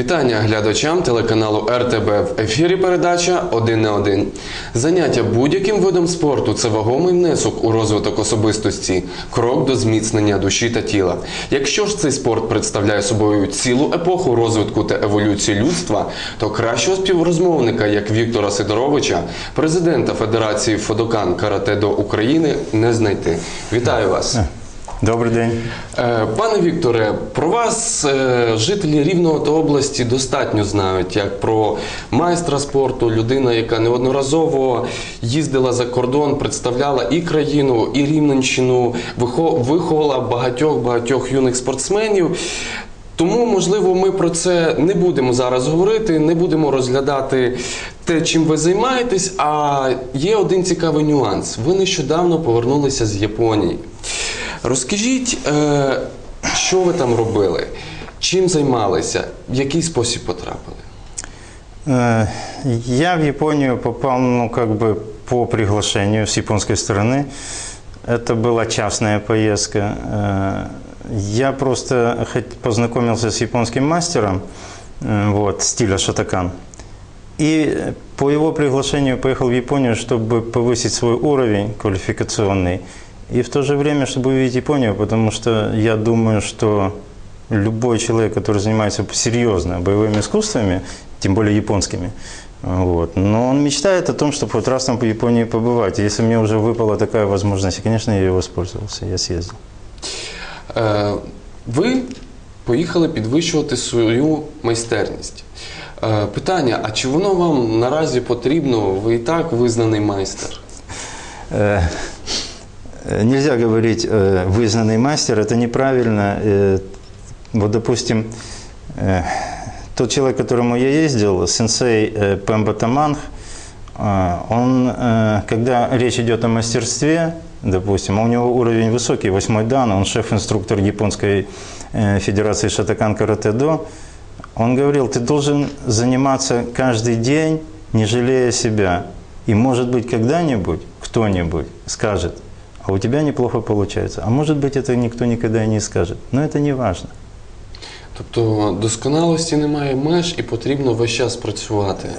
Вітання глядачам телеканалу РТБ в ефірі передача «Один на один». Заняття будь-яким видом спорту це вагомий внесок у розвиток особистості, крок до зміцнення душі та тіла. Якщо ж цей спорт представляє собою цілу епоху розвитку та еволюції людства, то кращого співрозмовника, як Віктора Сидоровича, президента Федерації Фодокан Карате до України, не знайти. Вітаю вас! Добрий день. Е, Пане Вікторе, про вас е, жителі Рівного та області достатньо знають, як про майстра спорту, людина, яка неодноразово їздила за кордон, представляла і країну, і Рівненщину, виховала багатьох багатьох юних спортсменів. Тому, можливо, ми про це не будемо зараз говорити, не будемо розглядати те, чим ви займаєтесь. А є один цікавий нюанс. Ви нещодавно повернулися з Японії. Розкажіть, е, що ви там робили, чим займалися, в який спосіб потрапили? Э, Я в Японию попал, ну, как бы по приглашению с японской стороны. Это была частная поездка. Э, Я просто хот- познакомился с японским мастером э, вот, стиля шатакан. И по его приглашению поехал в Японию, чтобы повысить свой уровень квалификационный. И в то же время, чтобы увидеть Японию, потому что я думаю, что любой человек, который занимается серьезно боевыми искусствами, тем более японскими, вот, но он мечтает о том, чтобы хоть раз там по Японии побывать. И Если мне уже выпала такая возможность, и, конечно, я ее воспользовался, я съездил. Е, Ви поїхали підвищувати свою майстерність. Е, Питання: а чи воно вам наразі потрібно? Ви і так визнаний майстер? Э, Нельзя говорить э, «вызнанный мастер», это неправильно. Э, Вот, допустим, тот человек, к которому я ездил, сенсей Пемба Таманг, он, когда речь идет о мастерстве, допустим, а у него уровень высокий, восьмой дан, он шеф-инструктор Японской Федерации Шатакан Карате До, он говорил, ты должен заниматься каждый день, не жалея себя. И может быть когда-нибудь кто-нибудь скажет, а у тебя неплохо получается. А может быть это никто никогда и не скажет. Но это не важно. Тобто досконалості немає меж і потрібно весь час працювати.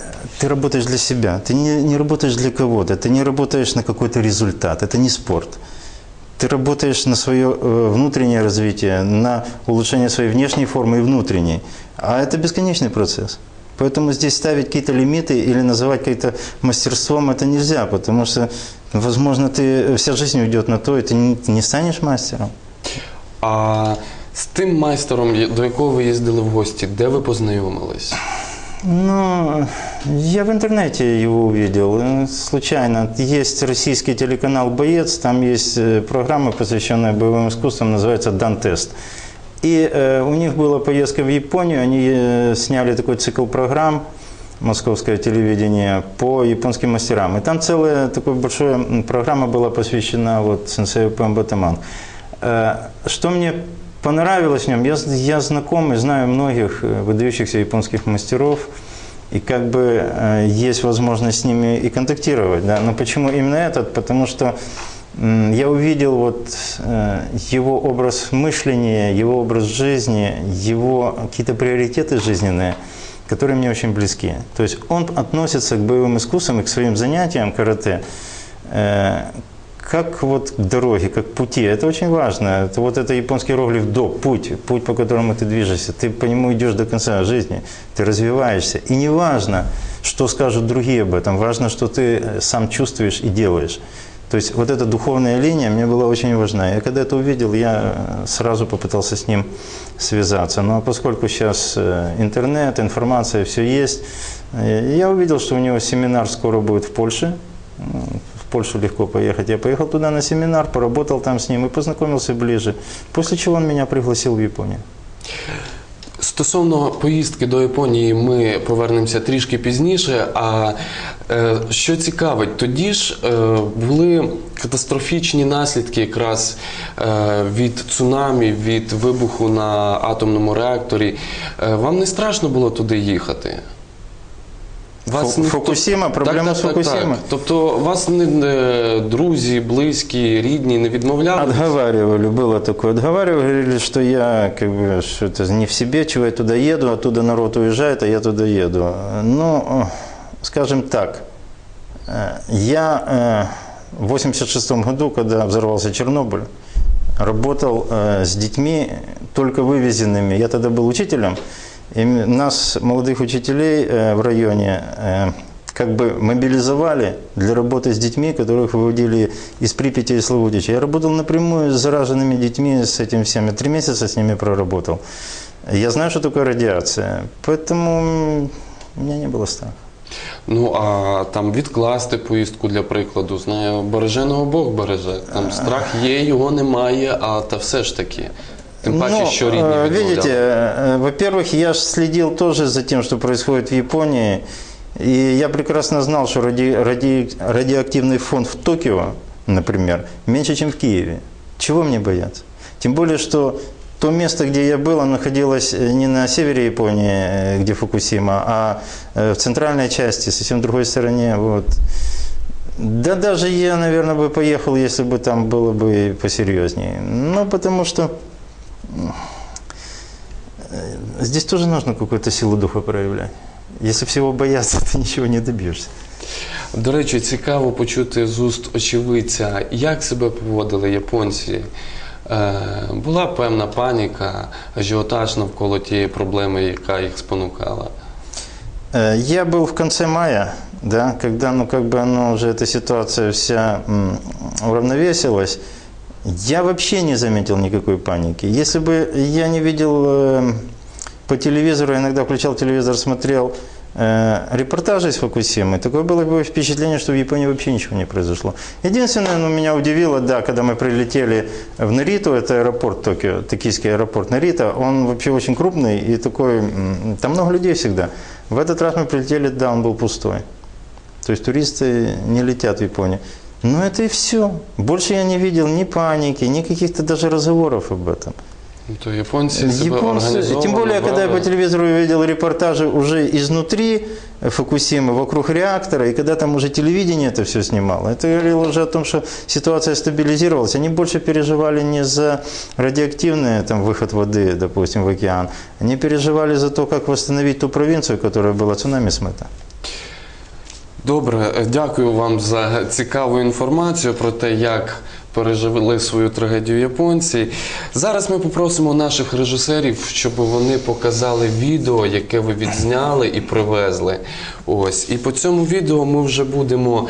Ты работаешь для себя, ты не, не работаешь для кого-то, ты не работаешь на какой-то результат, это не спорт. Ты работаешь на свое э, внутреннее развитие, на улучшение своей внешней формы и внутренней. А это бесконечный процесс. Поэтому здесь ставить какие-то лимиты или называть какое-то мастерством это нельзя, потому что, возможно, ты, вся жизнь уйдет на то, и ты не, не станешь мастером. А з тим майстером, до якого ви їздили в гості, де ви познайомились? Ну, я в интернете его увидел, э, случайно. Есть российский телеканал «Боец», там есть э, программа, посвященная боевым искусствам, называется «Дантест». И э, у них была поездка в Японию, они э, сняли такой цикл программ, московское телевидение, по японским мастерам. И там целая такая большая программа была посвящена вот сенсею Пэмбо Таман. Э, Что мне понравилось в нем, я, я знаком и знаю многих выдающихся японских мастеров, и как бы э, есть возможность с ними и контактировать. Да? Но почему именно этот? Потому что я увидел вот э, его образ мышления, его образ жизни, его какие-то приоритеты жизненные, которые мне очень близки. То есть он относится к боевым искусствам и к своим занятиям карате э, как вот к дороге, как к пути. Это очень важно. Это вот это японский иероглиф «до», путь, путь, по которому ты движешься. Ты по нему идешь до конца жизни, ты развиваешься. И не важно, что скажут другие об этом, важно, что ты э, сам чувствуешь и делаешь. То есть вот эта духовная линия мне была очень важна. Я когда это увидел, я э, сразу попытался с ним связаться. Но поскольку сейчас э, интернет, информация, все есть, э, я увидел, что у него семинар скоро будет в Польше. В Польшу легко поехать. Я поехал туда на семинар, поработал там с ним и познакомился ближе. После чего он меня пригласил в Японию. Стосовно поїздки до Японії, ми повернемося трішки пізніше. А е, що цікавить, тоді ж е, були катастрофічні наслідки якраз е, від цунамі, від вибуху на атомному реакторі. Вам не страшно було туди їхати? Вас Фу- ніхто- Фукусіма, проблема так, з так, так, Фукусіма. так. Тобто вас не, е, друзі, близькі, рідні не відмовляли? Отговаривали, было такое. Отговаривали, говорили, что я как бы что это не в себе, чего я туда еду, оттуда народ уезжает, а я туда еду. Ну, э, скажем так, э, я э, в 86 году, когда взорвался Чернобыль, работал э, с детьми, только вывезенными. Я тогда был учителем, и м- нас, молодых учителей э, в районе, э, как бы мобилизовали для работы с детьми, которых выводили из Припяти и Славутича. Я работал напрямую с зараженными детьми, с этим всеми. Три месяца с ними проработал. Я знаю, что такое радиация, поэтому м, у меня не было страха. Ну а там відкласти поїздку для прикладу, знаю, береженого Бог береже. Там страх є, його немає, а та все ж таки. Тим паче, Ну, що рідні э, відмовляли. Видите, э, во-первых, я ж следил тоже за тем, что происходит в Японии. И я прекрасно знал, что ради, ради, радиоактивный фон в Токио, например, меньше, чем в Киеве. Чего мне бояться? Тем более, что то место, где я был, оно находилось э, не на севере Японии, э, где Фукусима, а э, в центральной части, совсем в другой стороне. Вот. Да даже я, наверное, бы поехал, если бы там было бы посерьезнее. Ну, потому что э, здесь тоже нужно какую-то силу духа проявлять. Если всего бояться, ты ничего не добьешься. До речі, цікаво почути з уст очевидця, як себе поводили японці. Е, була певна паніка, ажіотаж навколо тієї проблеми, яка їх спонукала. Э, Я был в конце мая, да, когда, ну, как бы оно уже, эта ситуация вся м, уравновесилась. Я вообще не заметил никакой паники. Если бы я не видел э, по телевизору, иногда включал телевизор, смотрел э, репортажи из Фукусимы, такое было бы впечатление, что в Японии вообще ничего не произошло. Единственное, ну, меня удивило, да, когда мы прилетели в Нариту, это аэропорт Токио, токийский аэропорт Нарита, он вообще очень крупный и такой, там много людей всегда. В этот раз мы прилетели, да, он был пустой. То есть туристы не летят в Японию. Но это и все. Больше я не видел ни паники, ни каких-то даже разговоров об этом. Ну, То Японцы, організовано тем более, когда я по брали. телевизору видел репортажи уже изнутри Фукусимы, вокруг реактора, и когда там уже телевидение это все снимало, это говорило уже о том, что ситуация стабилизировалась. Они больше переживали не за радиоактивный там, выход воды, допустим, в океан, они переживали за то, как восстановить ту провинцию, которая была цунами смыта. Добре, е, дякую вам за цікаву інформацію про те, як пережили свою трагедію японці. Зараз ми попросимо наших режисерів, щоб вони показали відео, яке ви відзняли і привезли. Ось. І по цьому відео ми вже будемо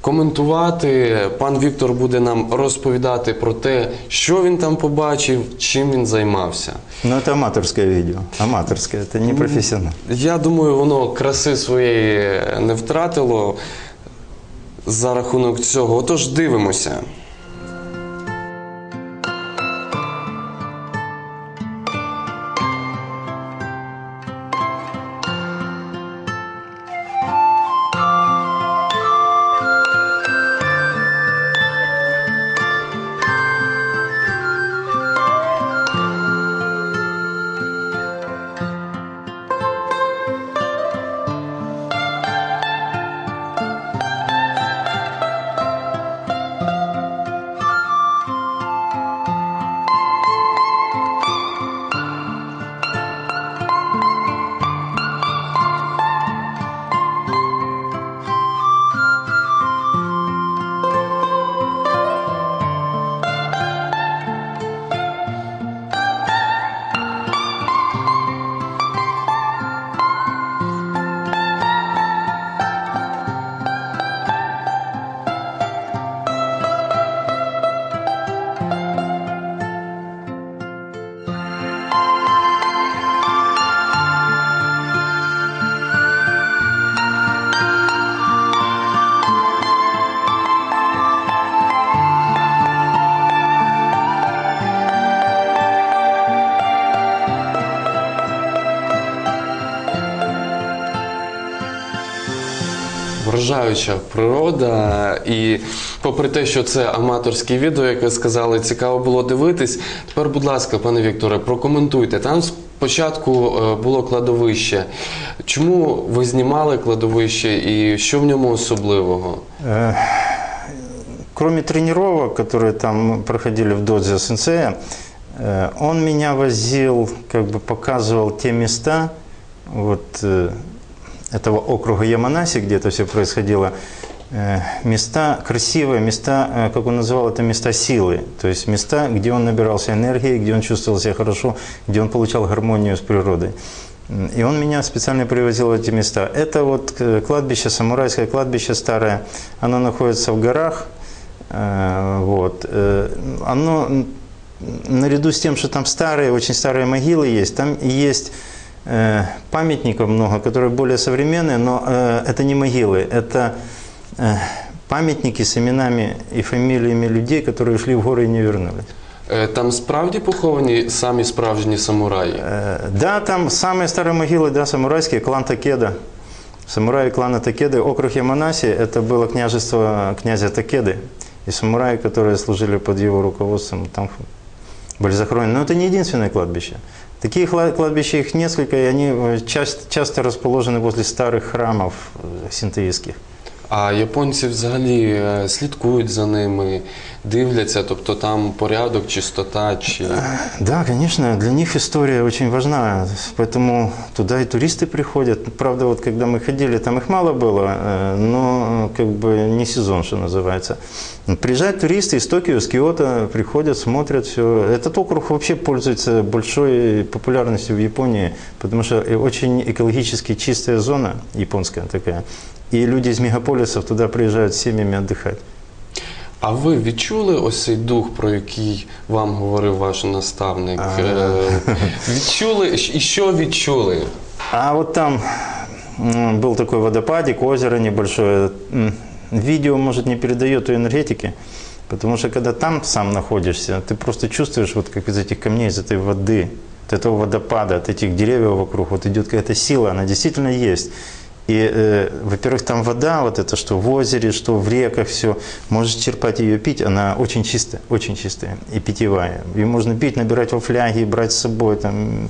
коментувати. Пан Віктор буде нам розповідати про те, що він там побачив, чим він займався. Ну, це аматорське відео. Аматорське, це не професійне. Я думаю, воно краси своєї не втратило за рахунок цього. Отож, дивимося. Вражаюча природа, і попри те, що це аматорське відео, як ви сказали, цікаво було дивитись. Тепер, будь ласка, пане Вікторе, прокоментуйте. Там спочатку е, було кладовище. Чому ви знімали кладовище і що в ньому особливого? Э, Кроме тренировок, которые там проходили в додзе сенсея, э, он меня возил, как бы показывал те места вот, э, этого округа Яманаси, где это все происходило, э, места красивые, места, э, как он называл это, места силы. То есть места, где он набирался энергии, где он чувствовал себя хорошо, где он получал гармонию с природой. И он меня специально привозил в эти места. Это вот э, кладбище, самурайское кладбище старое. Оно находится в горах. Вот. Оно наряду с тем, что там старые, очень старые могилы есть, там есть памятников много, которые более современные, но э, это не могилы, это э, памятники с именами и фамилиями людей, которые ушли в горы и не вернулись. Е, Там справді поховані самі справжні самураї. Э, Да, там самые старые могилы, да, самурайские, клан Такеда. Самураи клана Такеды, округ Яманаси, это было княжество князя Такеды. И самураи, которые служили под его руководством, там были захоронены. Но это не единственное кладбище. Таких кла- кладбищ их несколько, и они э, часто, часто расположены возле старых храмов э, синтоистских. А японці взагалі е, слідкують за ними, дивляться, тобто там порядок, чистота чи. Да, конечно, для них история очень важна, поэтому туда и туристы приходят. Правда, вот когда мы ходили, там их мало было, э, но э, как бы не сезон, что называется. Приезжают туристы из Токио, из Киото, приходят, смотрят все. Этот округ вообще пользуется большой популярностью в Японии, потому что э, очень экологически чистая зона японская такая. И люди из мегаполисов туда приезжают с семьями отдыхать. А ви відчули ось цей дух, про який вам говорив ваш наставник? Е, Відчули і що відчули? А вот там м, был такой водопадик, озеро небольшое. М, Видео, может, не передает той энергетики, потому что когда там сам находишься, ты просто чувствуешь, вот как из этих камней, из этой воды, от этого водопада, от этих деревьев вокруг, вот идет какая-то сила, она действительно есть. И, э, во-первых, там вода, вот это, что в озере, что в реках, все, можешь черпать ее пить, она очень чистая, очень чистая и питьевая. Ее можно пить, набирать во фляги, брать с собой, там,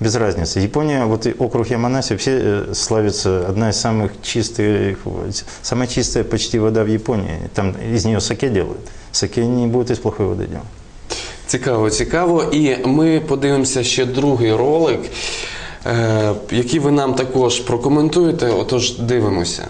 без разницы. Япония, вот и округ Яманаси, вообще э, славится одна из самых чистых, вот, самая чистая почти вода в Японии. Там из нее саке делают. Саке не будет из плохой воды делать. Цікаво, цікаво. І ми подивимося ще другий ролик, який ви нам також прокоментуєте. Отож, дивимося.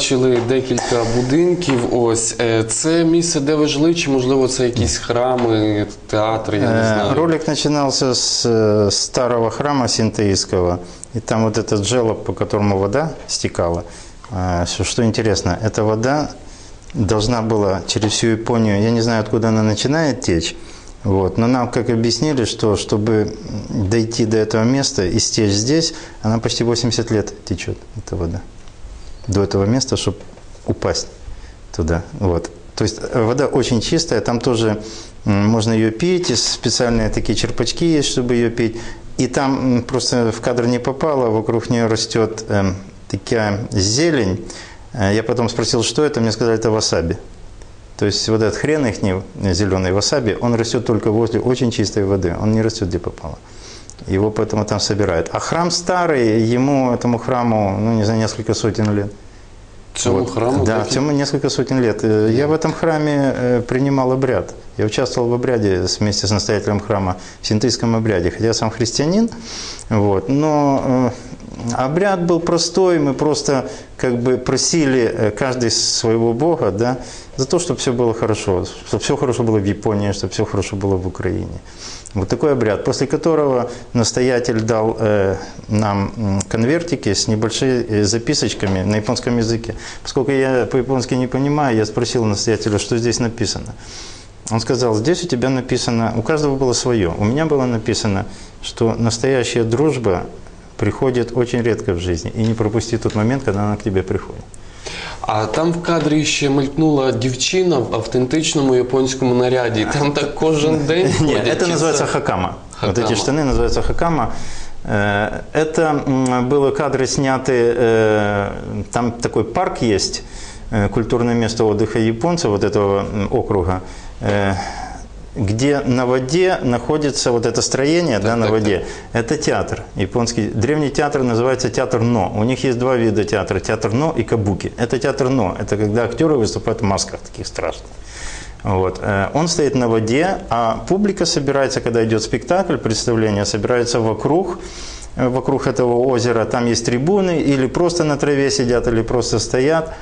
Ми побачили декілька будинків. Ось Е, це місце, де ви жили, чи можливо це якісь храми, театри, я не Э, знаю. Ролик начинался с э, старого храма синтоистского, и там вот этот желоб, по которому вода стекала. А, Что что интересно, эта вода должна была через всю Японию, я не знаю, откуда она начинает течь, вот, но нам как объяснили, что чтобы дойти до этого места и стечь здесь, она почти 80 лет течет, эта вода. До этого места, чтобы упасть туда. Вот. То есть э, вода очень чистая, там тоже можно ее пить, специальные такие черпачки есть, чтобы ее пить. И там просто в кадр не попало, вокруг нее растет эм, такая зелень. Э, Я потом спросил, что это, мне сказали, это васаби. То есть вот этот хрен их зеленый васаби, он растет только возле очень чистой воды, он не растет где попало. Его поэтому там собирают. А храм старый, ему, этому храму, ну не знаю, несколько сотен лет. Цьому Вот. храму Да, таки- цьому несколько сотен лет. Э, Я в этом храме э, принимал обряд. Я участвовал в обряде вместе с настоятелем храма, в синтейском обряде, хотя я сам христианин. Вот. Но э, обряд был простой, мы просто как бы просили каждый своего бога, да, за то, чтобы все было хорошо, чтобы все хорошо было в Японии, чтобы все хорошо было в Украине. Вот такой обряд, после которого настоятель дал э, нам конвертики с небольшими э, записочками на японском языке. Поскольку я по-японски не понимаю, я спросил настоятеля, что здесь написано. Он сказал, здесь у тебя написано, у каждого было свое. У меня было написано, что настоящая дружба приходит очень редко в жизни. И не пропусти тот момент, когда она к тебе приходит. А там в кадрі ще мелькнула дівчина в автентичному японському наряді. Там так кожен день Нет, ходять. это чи называется це- хакама. Вот Хакама. эти штаны называются хакама. Э, Это м, были кадры сняты, э, там такой парк есть, э, культурное место отдыха японцев вот этого м, округа, э, где на воде находится вот это строение, да, на так, воде. Это театр японский. Древний театр называется театр Но. У них есть два вида театра: театр Но и кабуки. Это театр Но. Это когда актеры выступают в масках таких страшных. Вот. Э, Он стоит на воде, а публика собирается, когда идет спектакль, представление, собирается вокруг, э, вокруг этого озера. Там есть трибуны, или просто на траве сидят, или просто стоят.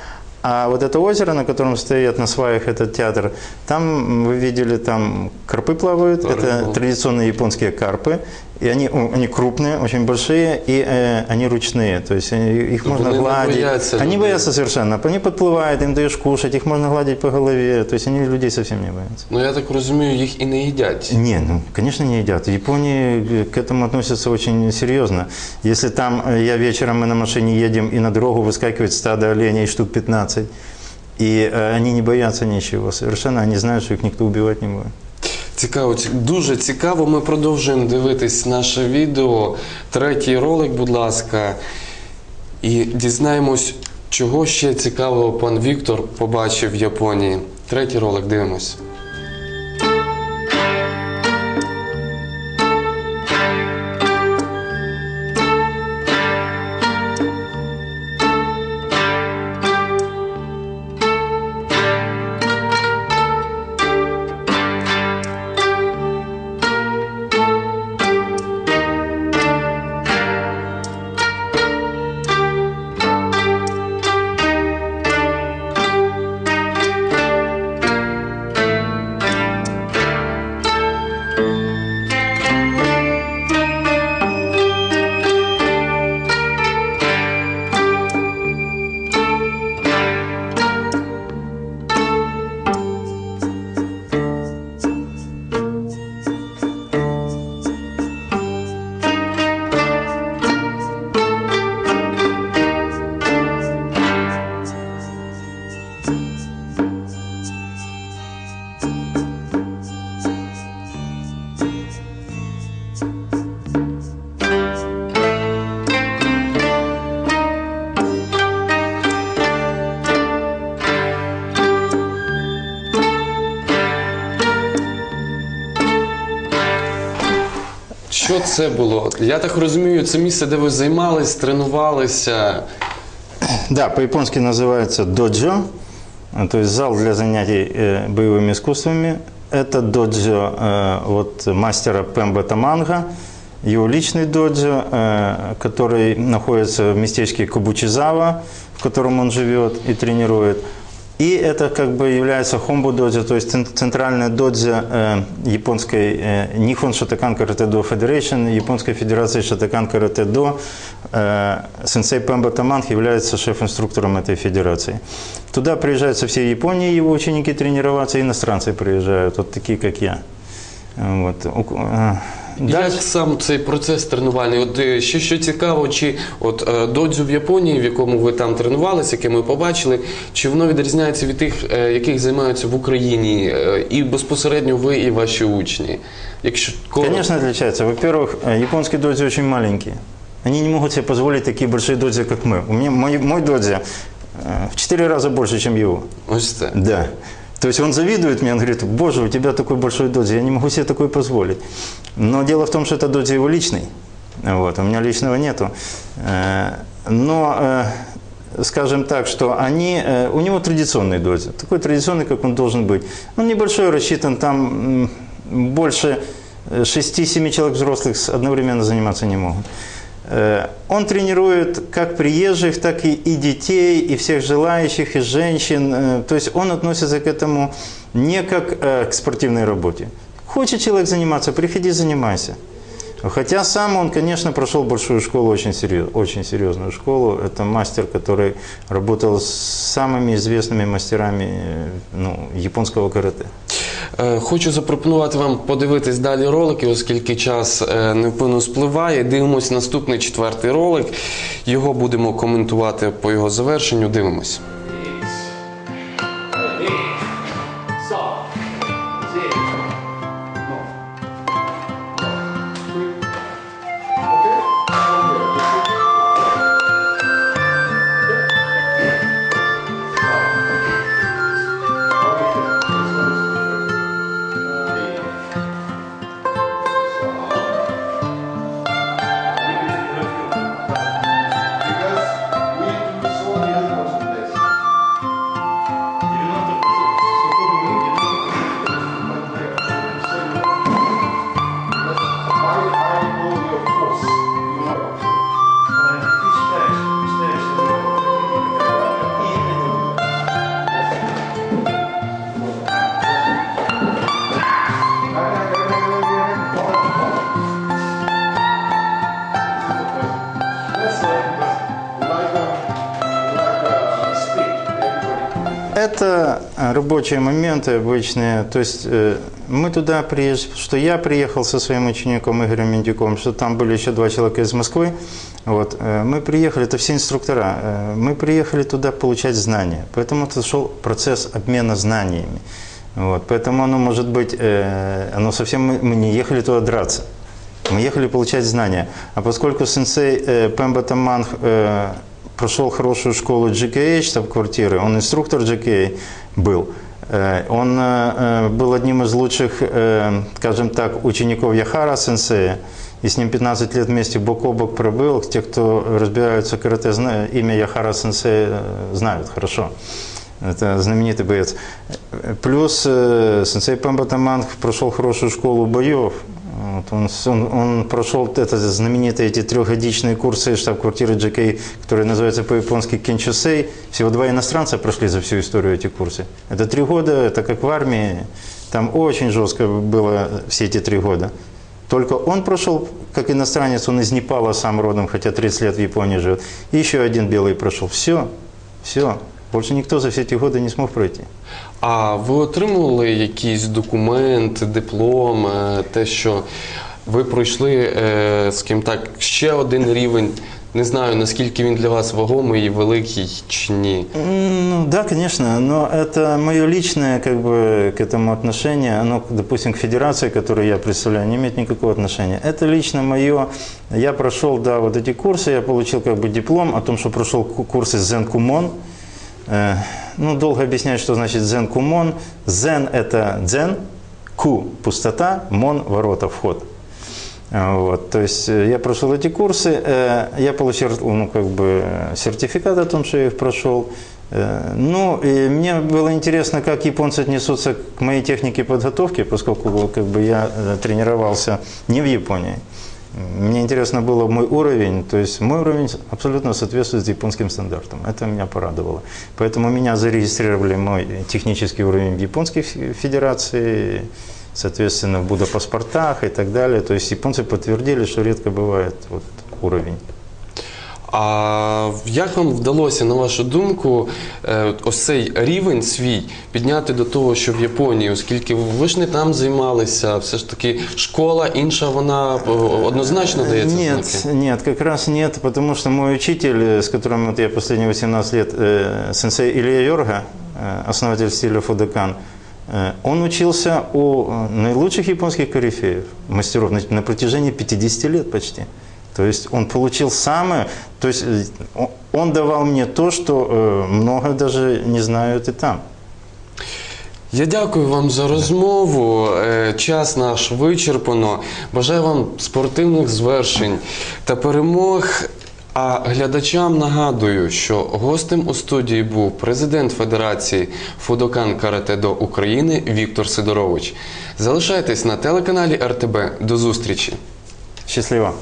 А вот это озеро, на котором стоят на сваях этот театр, там вы видели, там карпы плавают. Это Рыба. традиционные японские карпы. И они, о, они крупные, очень большие, и э, они ручные. То есть они- их можно Вони не гладить. бояться Они людей. боятся совершенно. Они подплывают, им даешь кушать, их можно гладить по голове. То есть они людей совсем не боятся. Ну я так розумію, їх і не їдять. Не, ну, конечно, не едят. В Японии э, к этому относятся очень серьезно. Если там э, я вечером мы на машине едем, и на дорогу выскакивает стадо оленей штук 15, и э, они не боятся ничего совершенно, они знают, что их никто убивать не будет. Цікаво, дуже цікаво. Ми продовжуємо дивитись наше відео. Третій ролик, будь ласка. І дізнаємось, чого ще цікавого пан Віктор побачив в Японії. Третій ролик дивимось. Що це було? Я так розумію, це місце, де ви займались, тренувалися. Да, по-японски называется доджо, а, то есть зал для занятий э, боевыми искусствами. Это доджо э, вот мастера Пемба Таманга, его личный доджо, э, который находится в местечке Кобучизава, в котором он живет и тренирует. И это как бы является хомбу доджо, то есть цен- центральная доджо э, японской э, Nihon Shotokan Karate Do Federation, японской федерации Karate Do. Э, сенсей Пемба Таманг является шеф-инструктором этой федерации. Туда приезжают со всей Японии его ученики тренироваться, иностранцы приезжают, вот такие, как я. Вот. У- э, Як Дальше- сам цей процес тренувальний? От е, ще що цікаво, чи от е, додзю в Японії, в якому ви там тренувалися, яке ми побачили, чи воно відрізняється від тих, е, яких займаються в Україні, е, і безпосередньо ви і ваші учні? Якщо коротко. Конечно, отличается. Во-первых, э, японские додзи очень маленькие. Они не могут себе позволить такие большие додзи, как мы. У меня мой, мой додзи э, в четыре раза больше, чем его. Ось це. Да. То есть он завидует мне, он говорит, боже, у тебя такой большой додзи, я не могу себе такое позволить. Но дело в том, что это додзи его личный. Вот, у меня личного нету. Э, Но, э, скажем так, что они, э, у него традиционный додзи, такой традиционный, как он должен быть. Он небольшой, рассчитан там больше э, 6-7 человек взрослых одновременно заниматься не могут. Он тренирует как приезжих, так и, и детей, и всех желающих, и женщин. То есть он относится к этому не как к спортивной работе. Хочет человек заниматься, приходи, занимайся. Хотя сам он, конечно, прошел большую школу, очень, серьез, очень серьезную школу. Это мастер, который работал с самыми известными мастерами э, ну, японского карате. Е, Хочу запропонувати вам подивитись далі ролики, оскільки час е, невпинно спливає. Дивимось наступний четвертий ролик. Його будемо коментувати по його завершенню. Дивимось. Это э, рабочие моменты обычные. То есть э, мы туда приезжали, что я приехал со своим учеником Игорем Мендюком, что там были еще два человека из Москвы. Вот. э, Мы приехали, это все инструктора, мы приехали туда получать знания. Поэтому это шел процесс обмена знаниями. Вот. Поэтому оно может быть, оно совсем, мы не ехали туда драться. Мы ехали получать знания. А поскольку сенсей э, Пемба Таманг прошел хорошую школу GKA, штаб-квартиры, он инструктор GKA был, э, он э, э, был одним из лучших, скажем так, учеников Яхара сенсея, и с ним 15 лет вместе бок о бок пробыл. Те, кто разбираются в карате, имя Яхара сенсея знают хорошо. Это знаменитый боец. Плюс сенсей Пемба Таманг прошел хорошую школу боев. Вот он, он, он прошел это знаменитые эти трехгодичные курсы штаб-квартиры GK, которые называются по-японски Кенчусей. Всего два иностранца прошли за всю историю эти курсы. Это три года, это как в армии. Там очень жестко было все эти три года. Только он прошел, как иностранец, он из Непала сам родом, хотя 30 лет в Японии живет. И еще один белый прошел. Все, все. Больше никто за все эти годы не смог пройти. А ви отримували якісь документи, диплом, е, те, що ви пройшли, е, скажімо так, ще один рівень. Не знаю, наскільки він для вас вагомий і великий чи ні. Ну да, конечно, но это мое личное как бы к этому отношение, оно, допустим, к федерации, которую я представляю, не имеет никакого отношения. Это лично мое. Я прошел, да, вот эти курсы, я получил как бы диплом о том, что прошел ку- курсы Зен Кумон. Э, Ну, долго объяснять, что значит Зен Кумон. Зен – это дзен, ку – пустота, мон – ворота, вход. А, Вот, то есть э, я прошел эти курсы, э, я получил ну, как бы, э, сертификат о том, что я их прошел. Э, Ну, и мне было интересно, как японцы отнесутся к моей технике подготовки, поскольку как бы, я э, тренировался не в Японии. Мне интересно было мой уровень, то есть мой уровень абсолютно соответствует японским стандартам. Это меня порадовало. Поэтому меня зарегистрировали мой технический уровень в японской фе- федерации, соответственно, в будопаспортах и так далее. То есть японцы подтвердили, что редко бывает вот, уровень. А як вам вдалося, на вашу думку, е, ось цей рівень свій підняти до того, що в Японії, оскільки ви ж не там займалися, все ж таки школа інша, вона е, однозначно дає це Нет, знаки? нет, как раз нет, потому что мой учитель, э, с которым вот я последние 18 лет, э, сенсей Илья Йорга, э, основатель стиля Фудокан, э, он учился у э, наилучших японских корифеев, мастеров на, на протяжении 50 лет почти. То есть он получил самое, то есть э, он- давал мне то, что э, много даже не знают и там. Я дякую вам за розмову. Е, Час наш вичерпано. Бажаю вам спортивних звершень та перемог. А глядачам нагадую, що гостем у студії був президент Федерації Фудокан Карате до України Віктор Сидорович. Залишайтесь на телеканалі РТБ. До зустрічі! Счастливо.